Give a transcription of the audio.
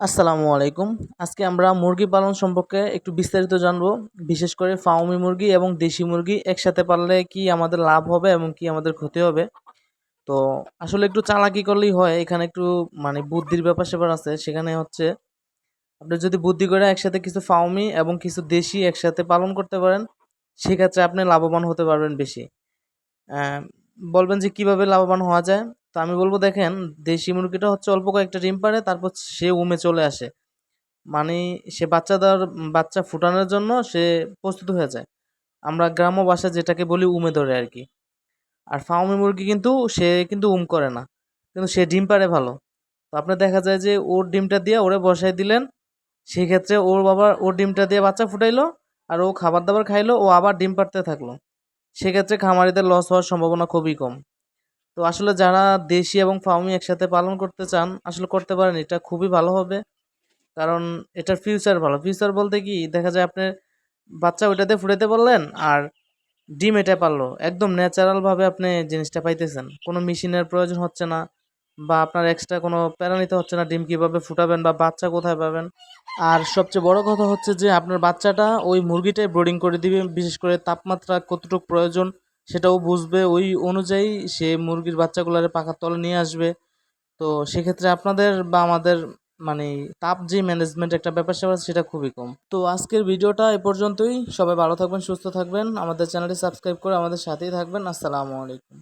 আসসালামু আলাইকুম। আজকে আমরা মুরগি পালন সম্পর্কে একটু বিস্তারিত জানব। বিশেষ করে ফাউমি মুরগি এবং দেশি মুরগি একসাথে পাললে কি আমাদের লাভ হবে এবং কি আমাদের ক্ষতি হবে? তো আসলে একটু চালাকি করলেই হয়। এখানে একটু মানে বুদ্ধির ব্যাপার স্যাপার আছে। সেখানে হচ্ছে, আপনি যদি বুদ্ধি করে একসাথে কিছু ফাউমি এবং কিছু দেশি একসাথে পালন করতে পারেন, সেক্ষেত্রে আপনি লাভবান হতে পারবেন বেশি। বলবেন যে কীভাবে লাভবান হওয়া যায়? তো আমি বলব দেখেন, দেশি মুরগিটা হচ্ছে অল্প কয়েকটা ডিম পারে তারপর সে উমে চলে আসে। মানে সে বাচ্চা দেওয়ার বাচ্চা ফুটানোর জন্য সে প্রস্তুত হয়ে যায়। আমরা গ্রাম্য ভাষায় যেটাকে বলি উমে ধরে আর কি। আর ফার্মি মুরগি কিন্তু, সে কিন্তু উম করে না। কিন্তু সে ডিম পারে ভালো। তো আপনার দেখা যায় যে, ওর ডিমটা দিয়ে ওরে বসাই দিলেন, সেক্ষেত্রে ওর বাবা ওর ডিমটা দিয়ে বাচ্চা ফুটাইলো, আর ও খাবার দাবার খাইলো, ও আবার ডিম পাড়তে থাকল। সেক্ষেত্রে খামারিদের লস হওয়ার সম্ভাবনা খুবই কম। তো আসলে যারা দেশি এবং ফার্মি একসাথে পালন করতে চান, আসলে করতে পারেন। এটা খুবই ভালো হবে। কারণ এটার ফিউচার ভালো। ফিউচার বলতে কি, দেখা যায় আপনার বাচ্চা ওইটাতে ফুটাতে পারলেন আর ডিম এটা পারল। একদম ন্যাচারালভাবে আপনি জিনিসটা পাইতেছেন। কোনো মেশিনের প্রয়োজন হচ্ছে না বা আপনার এক্সট্রা কোনো প্যারা নিতে হচ্ছে না, ডিম কীভাবে ফুটাবেন বা বাচ্চা কোথায় পাবেন। আর সবচেয়ে বড় কথা হচ্ছে যে আপনার বাচ্চাটা ওই মুরগিটাই ব্রোডিং করে দিবে। বিশেষ করে তাপমাত্রা কতটুকু প্রয়োজন সেটাও বুঝবে। ওই অনুযায়ী সে মুরগির বাচ্চাগুলারে পাখার তলে নিয়ে আসবে। তো সেক্ষেত্রে আপনাদের বা আমাদের মানে তাপ যে ম্যানেজমেন্ট একটা ব্যাপার স্যাপার সেটা খুবই কম। তো আজকের ভিডিওটা এ পর্যন্তই। সবাই ভালো থাকবেন, সুস্থ থাকবেন। আমাদের চ্যানেলটি সাবস্ক্রাইব করে আমাদের সাথেই থাকবেন। আসসালামু আলাইকুম।